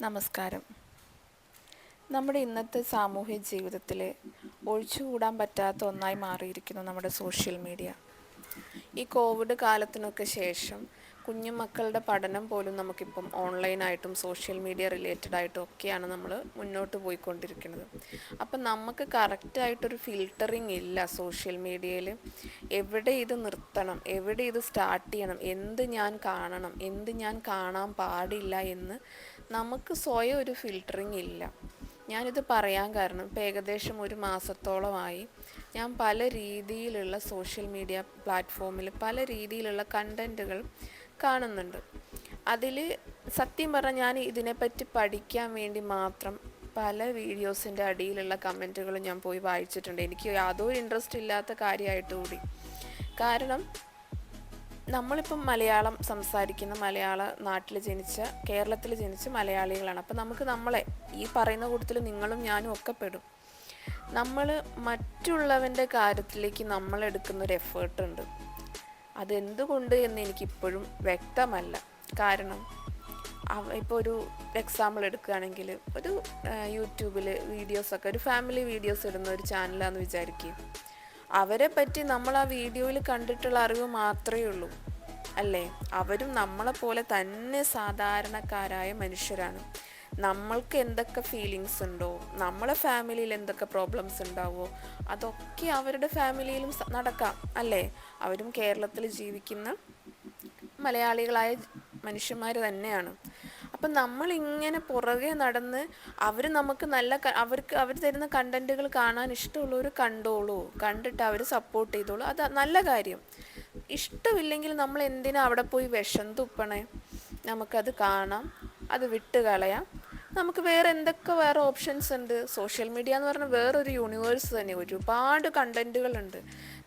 നമസ്കാരം. നമ്മുടെ ഇന്നത്തെ സാമൂഹ്യ ജീവിതത്തിൽ ഒഴിച്ചുകൂടാൻ പറ്റാത്ത ഒന്നായി മാറിയിരിക്കുന്നു നമ്മുടെ സോഷ്യൽ മീഡിയ. ഈ കോവിഡ് കാലത്തിനൊക്കെ ശേഷം കുഞ്ഞുമക്കളുടെ പഠനം പോലും നമുക്കിപ്പം ഓൺലൈനായിട്ടും സോഷ്യൽ മീഡിയ റിലേറ്റഡ് ആയിട്ടും ഒക്കെയാണ് നമ്മൾ മുന്നോട്ട് പോയിക്കൊണ്ടിരിക്കുന്നത്. അപ്പം നമുക്ക് കറക്റ്റായിട്ടൊരു ഫിൽട്ടറിങ് ഇല്ല സോഷ്യൽ മീഡിയയിൽ. എവിടെ ഇത് നിർത്തണം എവിടെ ഇത് സ്റ്റാർട്ട് ചെയ്യണം എന്ത് ഞാൻ കാണണം എന്ത് ഞാൻ കാണാൻ പാടില്ല എന്ന് നമുക്ക് സ്വയം ഒരു ഫിൽട്ടറിങ് ഇല്ല. ഞാനിത് പറയാൻ കാരണം ഇപ്പം ഏകദേശം ഒരു മാസത്തോളമായി ഞാൻ പല രീതിയിലുള്ള സോഷ്യൽ മീഡിയ പ്ലാറ്റ്ഫോമിൽ പല രീതിയിലുള്ള കണ്ടന്റുകൾ കാണുന്നുണ്ട്. അതിൽ സത്യം പറഞ്ഞാൽ ഞാൻ ഇതിനെപ്പറ്റി പഠിക്കാൻ വേണ്ടി മാത്രം പല വീഡിയോസിന്റെ അടിയിലുള്ള കമന്റുകൾ ഞാൻ പോയി വായിച്ചിട്ടുണ്ട്. എനിക്ക് യാതൊരു ഇൻട്രസ്റ്റ് ഇല്ലാത്ത കാര്യമായിട്ട് കൂടി. കാരണം നമ്മളിപ്പം മലയാളം സംസാരിക്കുന്ന മലയാള നാട്ടിൽ ജനിച്ച കേരളത്തിൽ ജനിച്ച മലയാളികളാണ്. അപ്പം നമുക്ക് നമ്മളെ ഈ പറയുന്ന കൂട്ടത്തിൽ നിങ്ങളും ഞാനും ഒക്കെ പെടും. നമ്മൾ മറ്റുള്ളവന്റെ കാര്യത്തിലേക്ക് നമ്മൾ എടുക്കുന്ന ഒരു എഫേർട്ട് ഉണ്ട്. അതെന്തുകൊണ്ട് എന്ന് എനിക്കിപ്പോഴും വ്യക്തമല്ല. കാരണം ഇപ്പോൾ ഒരു എക്സാമ്പിൾ എടുക്കുകയാണെങ്കിൽ ഒരു യൂട്യൂബിൽ വീഡിയോസൊക്കെ ഒരു ഫാമിലി വീഡിയോസ് ഇടുന്ന ഒരു ചാനലാണെന്ന് വിചാരിക്കുക അവരെ പറ്റി നമ്മൾ ആ വീഡിയോയിൽ കണ്ടിട്ടുള്ള അറിവ് മാത്രമേ ഉള്ളൂ അല്ലേ? അവരും നമ്മളെപ്പോലെ തന്നെ സാധാരണക്കാരായ മനുഷ്യരാണ്. നമ്മൾക്ക് എന്തൊക്കെ ഫീലിങ്സ് ഉണ്ടോ നമ്മളെ ഫാമിലിയിൽ എന്തൊക്കെ പ്രോബ്ലംസ് ഉണ്ടാവോ അതൊക്കെ അവരുടെ ഫാമിലിയിലും നടക്കാം അല്ലേ? അവരും കേരളത്തിൽ ജീവിക്കുന്ന മലയാളികളായ മനുഷ്യന്മാർ തന്നെയാണ്. അപ്പം നമ്മളിങ്ങനെ പുറകെ നടന്ന് അവർ നമുക്ക് നല്ല അവർക്ക് അവർ തരുന്ന കണ്ടന്റുകൾ കാണാൻ ഇഷ്ടമുള്ളവർ കണ്ടോളൂ കണ്ടിട്ട് അവർ സപ്പോർട്ട് ചെയ്തോളൂ. അത് നല്ല കാര്യം. ഇഷ്ടമില്ലെങ്കിൽ നമ്മൾ എന്തിനാ അവിടെ പോയി വിഷം തുപ്പണേ? നമുക്കത് കാണാം അത് വിട്ട് കളയാം നമുക്ക് വേറെ എന്തൊക്കെ വേറെ ഓപ്ഷൻസ് ഉണ്ട്? സോഷ്യൽ മീഡിയ എന്ന് പറഞ്ഞാൽ വേറൊരു യൂണിവേഴ്സ് തന്നെ ഒരുപാട് കണ്ടന്റുകൾ ഉണ്ട്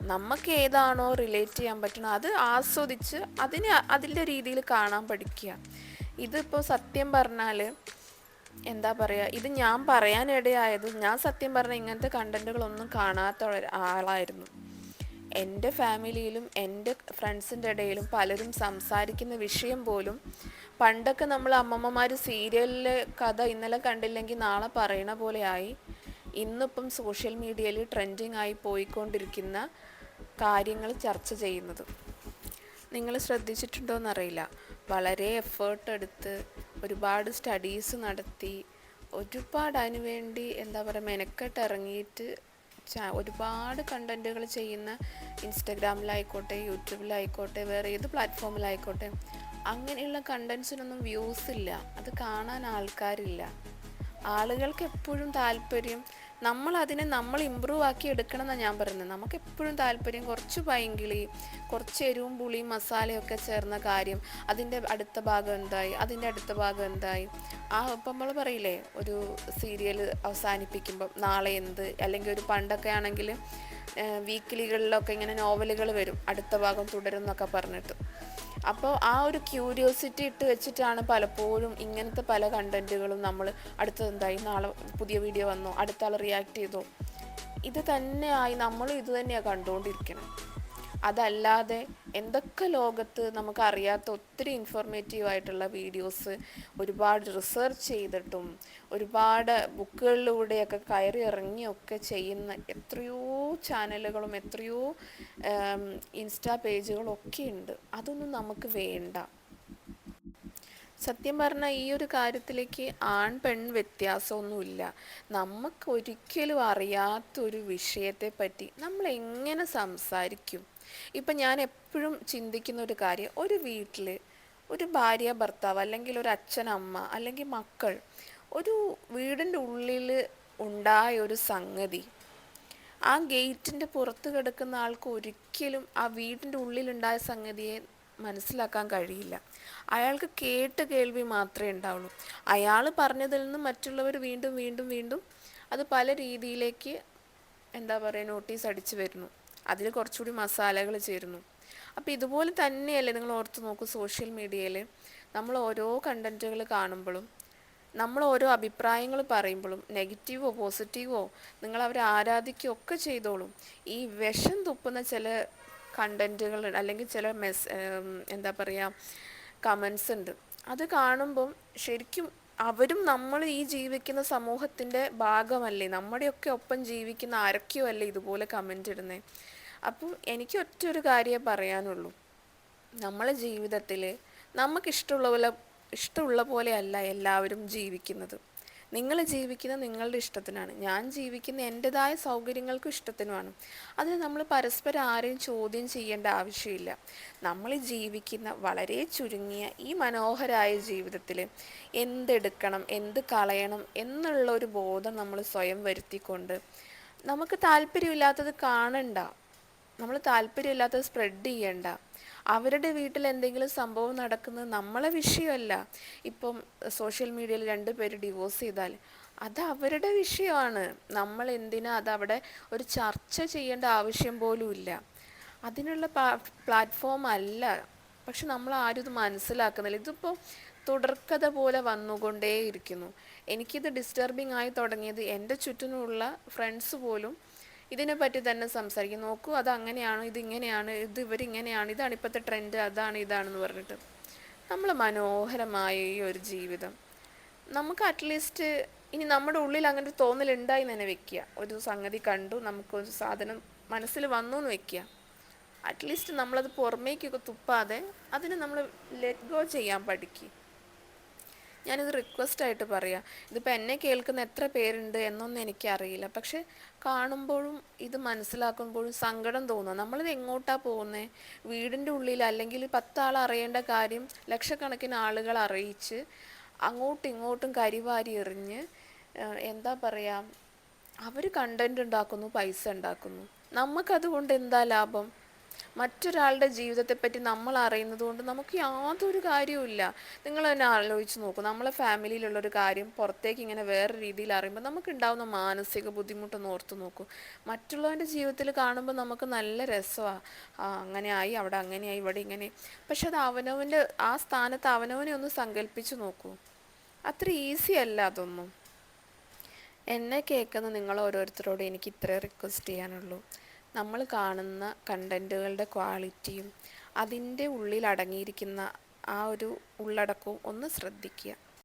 നമുക്ക് ഏതാണോ റിലേറ്റ് ചെയ്യാൻ പറ്റണോ അത് ആസ്വദിച്ച് അതിനെ അതിന്റെ രീതിയിൽ കാണാൻ പഠിക്കുക. ഇതിപ്പോൾ സത്യം പറഞ്ഞാൽ എന്താ പറയുക ഇത് ഞാൻ പറയാനിടയായത് ഞാൻ സത്യം പറഞ്ഞാൽ ഇങ്ങനത്തെ കണ്ടന്റുകളൊന്നും കാണാത്ത ആളായിരുന്നു. എന്റെ ഫാമിലിയിലും എന്റെ ഫ്രണ്ട്സിന്റെ ഇടയിലും പലരും സംസാരിക്കുന്ന വിഷയം പോലും പണ്ടൊക്കെ നമ്മൾ അമ്മമ്മമാർ സീരിയലിലെ കഥ ഇന്നലെ കണ്ടില്ലെങ്കിൽ നാളെ പറയണ പോലെ ആയി. ഇന്നിപ്പം സോഷ്യൽ മീഡിയയിൽ ട്രെൻഡിങ് ആയി പോയിക്കൊണ്ടിരിക്കുന്ന കാര്യങ്ങൾ ചർച്ച ചെയ്യുന്നത്. നിങ്ങൾ ശ്രദ്ധിച്ചിട്ടുണ്ടോ എന്നറിയില്ല. വളരെ എഫേർട്ട് എടുത്ത് ഒരുപാട് സ്റ്റഡീസ് നടത്തി ഒരുപാട് അതിനുവേണ്ടി എന്താ പറയുക മെനക്കെട്ട് ഇറങ്ങിയിട്ട് ഒരുപാട് കണ്ടന്റുകൾ ചെയ്യുന്ന ഇൻസ്റ്റഗ്രാമിലായിക്കോട്ടെ യൂട്യൂബിലായിക്കോട്ടെ വേറെ ഏത് പ്ലാറ്റ്ഫോമിലായിക്കോട്ടെ അങ്ങനെയുള്ള കണ്ടൻസിനൊന്നും വ്യൂസ് ഇല്ല. അത് കാണാൻ ആൾക്കാരില്ല. ആളുകൾക്ക് എപ്പോഴും താല്പര്യം നമ്മൾ അതിനെ നമ്മൾ ഇമ്പ്രൂവ് ആക്കി എടുക്കണം എന്നാണ് ഞാൻ പറയുന്നത്. നമുക്ക് എപ്പോഴും താല്പര്യം കുറച്ച് പൈങ്കിളി കുറച്ച് എരിവും പുളിയും മസാലയൊക്കെ ചേർന്ന കാര്യം അതിന്റെ അടുത്ത ഭാഗം എന്തായി അതിന്റെ അടുത്ത ഭാഗം എന്തായി. ആ ഇപ്പം നമ്മൾ പറയില്ലേ ഒരു സീരിയൽ അവസാനിപ്പിക്കുമ്പം നാളെ എന്ത് അല്ലെങ്കിൽ ഒരു പണ്ടൊക്കെ ആണെങ്കിൽ വീക്കിലികളിലൊക്കെ ഇങ്ങനെ നോവലുകൾ വരും. അടുത്ത ഭാഗം തുടരും എന്നൊക്കെ പറഞ്ഞിട്ട്. അപ്പോൾ ആ ഒരു ക്യൂരിയോസിറ്റി ഇട്ട് വെച്ചിട്ടാണ് പലപ്പോഴും ഇങ്ങനത്തെ പല കണ്ടന്റുകളും നമ്മൾ അടുത്തത് എന്തായി? നാളെ പുതിയ വീഡിയോ വന്നോ അടുത്ത ആൾ റിയാക്ട് ചെയ്തോ. ഇത് തന്നെയായി നമ്മളും ഇത് തന്നെയാണ് കണ്ടുകൊണ്ടിരിക്കണം. അതല്ലാതെ എന്തൊക്കെ ലോകത്ത് നമുക്ക് അറിയാത്ത ഒത്തിരി ഇൻഫോർമേറ്റീവ് ആയിട്ടുള്ള വീഡിയോസ് ഒരുപാട് റിസർച്ച് ചെയ്തിട്ടും ഒരുപാട് ബുക്കുകളിലൂടെയൊക്കെ കയറി ഇറങ്ങിയൊക്കെ ചെയ്യുന്ന എത്രയോ ചാനലുകളും എത്രയോ ഇൻസ്റ്റാ പേജുകളും ഒക്കെ ഉണ്ട്. അതൊന്നും നമുക്ക് വേണ്ട. സത്യം പറഞ്ഞാൽ ഈ ഒരു കാര്യത്തിലേക്ക് ആൺ പെൺ വ്യത്യാസമൊന്നുമില്ല. നമുക്ക് ഒരിക്കലും അറിയാത്തൊരു വിഷയത്തെ പറ്റി നമ്മൾ എങ്ങനെ സംസാരിക്കും? ഇപ്പം ഞാൻ എപ്പോഴും ചിന്തിക്കുന്ന ഒരു കാര്യം ഒരു വീട്ടിൽ ഒരു ഭാര്യ ഭർത്താവ് അല്ലെങ്കിൽ ഒരു അച്ഛൻ അമ്മ അല്ലെങ്കിൽ മക്കൾ ഒരു വീടിന്റെ ഉള്ളിൽ ഉണ്ടായ ഒരു സംഗതി ആ ഗേറ്റിന്റെ പുറത്ത് കിടക്കുന്ന ആൾക്ക് ഒരിക്കലും ആ വീടിന്റെ ഉള്ളിലുണ്ടായ സംഗതിയെ മനസ്സിലാക്കാൻ കഴിയില്ല. അയാൾക്ക് കേട്ട് കേൾവി മാത്രമേ ഉണ്ടാവുള്ളൂ. അയാൾ പറഞ്ഞതിൽ നിന്ന് മറ്റുള്ളവർ വീണ്ടും വീണ്ടും വീണ്ടും അത് പല രീതിയിലേക്ക് എന്താ പറയുക നോട്ടീസ് അടിച്ചു വരുന്നു. അതിൽ കുറച്ചുകൂടി മസാലകൾ ചേരുന്നു. അപ്പോൾ ഇതുപോലെ തന്നെയല്ലേ നിങ്ങൾ ഓർത്ത് നോക്കൂ സോഷ്യൽ മീഡിയയിൽ നമ്മൾ ഓരോ കണ്ടന്റുകൾ കാണുമ്പോഴും നമ്മൾ ഓരോ അഭിപ്രായങ്ങൾ പറയുമ്പോഴും നെഗറ്റീവോ പോസിറ്റീവോ നിങ്ങൾ അവരെ ആരാധിക്കുകയോ ഒക്കെ ചെയ്തോളും. ഈ വിഷം തുപ്പുന്ന ചില കണ്ടന്റുകൾ അല്ലെങ്കിൽ ചില മെസ് എന്താ പറയുക കമൻസ് ഉണ്ട്. അത് കാണുമ്പം ശരിക്കും അവരും നമ്മൾ ഈ ജീവിക്കുന്ന സമൂഹത്തിന്റെ ഭാഗമല്ലേ? നമ്മുടെയൊക്കെ ഒപ്പം ജീവിക്കുന്ന ആരൊക്കെയോ അല്ലേ ഇതുപോലെ കമന്റ് ഇടുന്നത്? അപ്പം എനിക്ക് ഒറ്റ ഒരു കാര്യമേ പറയാനുള്ളൂ. നമ്മളെ ജീവിതത്തിൽ നമുക്കിഷ്ടമുള്ള പോലെ ഇഷ്ടമുള്ള പോലെയല്ല എല്ലാവരും ജീവിക്കുന്നത്. നിങ്ങൾ ജീവിക്കുന്നത് നിങ്ങളുടെ ഇഷ്ടത്തിനാണ്. ഞാൻ ജീവിക്കുന്ന എന്റെതായ സൗകര്യങ്ങൾക്കും ഇഷ്ടത്തിനുമാണ്. അതിന് നമ്മൾ പരസ്പരം ആരെയും ചോദ്യം ചെയ്യേണ്ട ആവശ്യമില്ല. നമ്മൾ ജീവിക്കുന്ന വളരെ ചുരുങ്ങിയ ഈ മനോഹരായ ജീവിതത്തിൽ എന്തെടുക്കണം എന്ത് കളയണം എന്നുള്ള ഒരു ബോധം നമ്മൾ സ്വയം വരുത്തിക്കൊണ്ട് നമുക്ക് താല്പര്യമില്ലാത്തത് കാണണ്ട. നമ്മൾ താല്പര്യമില്ലാത്തത് സ്പ്രെഡ് ചെയ്യണ്ട. അവരുടെ വീട്ടിൽ എന്തെങ്കിലും സംഭവം നടക്കുന്നത് നമ്മളെ വിഷയമല്ല. ഇപ്പം സോഷ്യൽ മീഡിയയിൽ രണ്ട് പേര് ഡിവോഴ്സ് ചെയ്താൽ അത് അവരുടെ വിഷയമാണ്. നമ്മൾ എന്തിനാ അതവിടെ ഒരു ചർച്ച ചെയ്യേണ്ട ആവശ്യം ഇല്ല. അതിനുള്ള പ്ലാറ്റ്ഫോം അല്ല. പക്ഷെ നമ്മൾ ആരും ഇത് മനസ്സിലാക്കുന്നില്ല. ഇതിപ്പോൾ തുടർക്കഥ പോലെ വന്നുകൊണ്ടേയിരിക്കുന്നു. എനിക്കിത് ഡിസ്റ്റർബിംഗ് ആയി തുടങ്ങിയത് എന്റെ ചുറ്റിനുമുള്ള ഫ്രണ്ട്സ് പോലും ഇതിനെപ്പറ്റി തന്നെ സംസാരിക്കും. നോക്കൂ അത് അങ്ങനെയാണ് ഇതിങ്ങനെയാണ് ഇത് ഇവരിങ്ങനെയാണ് ഇതാണ് ഇപ്പോഴത്തെ ട്രെൻഡ് അതാണ് ഇതാണെന്ന് പറഞ്ഞിട്ട്. നമ്മൾ മനോഹരമായ ഈ ഒരു ജീവിതം. നമുക്ക് അറ്റ്ലീസ്റ്റ് ഇനി നമ്മുടെ ഉള്ളിൽ അങ്ങനെ ഒരു തോന്നലുണ്ടായി തന്നെ വെക്കുക. ഒരു സംഗതി കണ്ടു നമുക്കൊരു സാധനം മനസ്സിൽ വന്നു എന്ന് വെക്കുക. അറ്റ്ലീസ്റ്റ് നമ്മളത് പുറമേക്കൊക്കെ തുപ്പാതെ അതിനെ നമ്മൾ ലെറ്റ് ഗോ ചെയ്യാൻ പഠിക്കുക ഞാനിത് റിക്വസ്റ്റ് ആയിട്ട് പറയാം. ഇതിപ്പോൾ എന്നെ കേൾക്കുന്ന എത്ര പേരുണ്ട് എന്നൊന്നും എനിക്കറിയില്ല. പക്ഷെ കാണുമ്പോഴും ഇത് മനസ്സിലാക്കുമ്പോഴും സങ്കടം തോന്നുക നമ്മളിത് എങ്ങോട്ടാണ് പോകുന്നത് വീടിന്റെ ഉള്ളിൽ അല്ലെങ്കിൽ പത്താൾ അറിയേണ്ട കാര്യം ലക്ഷക്കണക്കിന് ആളുകൾ അറിയിച്ച് അങ്ങോട്ടും ഇങ്ങോട്ടും കരിവാരി എറിഞ്ഞ് എന്താ പറയുക അവർ കണ്ടന്റ് ഉണ്ടാക്കുന്നു പൈസ ഉണ്ടാക്കുന്നു. നമുക്കതുകൊണ്ട് എന്താ ലാഭം? മറ്റൊരാളുടെ ജീവിതത്തെപ്പറ്റി നമ്മൾ അറിയുന്നത് കൊണ്ട് നമുക്ക് യാതൊരു കാര്യവുമില്ല നിങ്ങൾ തന്നെ ആലോചിച്ച് നോക്കൂ. നമ്മളെ ഫാമിലിയിലുള്ളൊരു കാര്യം പുറത്തേക്ക് ഇങ്ങനെ വേറെ രീതിയിൽ അറിയുമ്പോൾ നമുക്ക് ഉണ്ടാവുന്ന മാനസിക ബുദ്ധിമുട്ടൊന്ന് ഓർത്ത് നോക്കൂ. മറ്റുള്ളവന്റെ ജീവിതത്തിൽ കാണുമ്പോൾ നമുക്ക് നല്ല രസമാണ് അങ്ങനെ ആയി അവിടെ അങ്ങനെയായി ഇവിടെ ഇങ്ങനെ പക്ഷെ അത് അവനവന്റെ ആ സ്ഥാനത്ത് അവനവനെ ഒന്ന് സങ്കല്പിച്ച് നോക്കൂ. അത്ര ഈസി അല്ല അതൊന്നും. എന്നെ കേൾക്കുന്ന നിങ്ങൾ ഓരോരുത്തരോട് എനിക്ക് ഇത്രേ റിക്വസ്റ്റ് ചെയ്യാനുള്ളൂ. നമ്മൾ കാണുന്ന കണ്ടന്റുകളുടെ ക്വാളിറ്റിയും അതിന്റെ ഉള്ളിൽ അടങ്ങിയിരിക്കുന്ന ആ ഒരു ഉള്ളടക്കവും ഒന്ന് ശ്രദ്ധിക്കുക.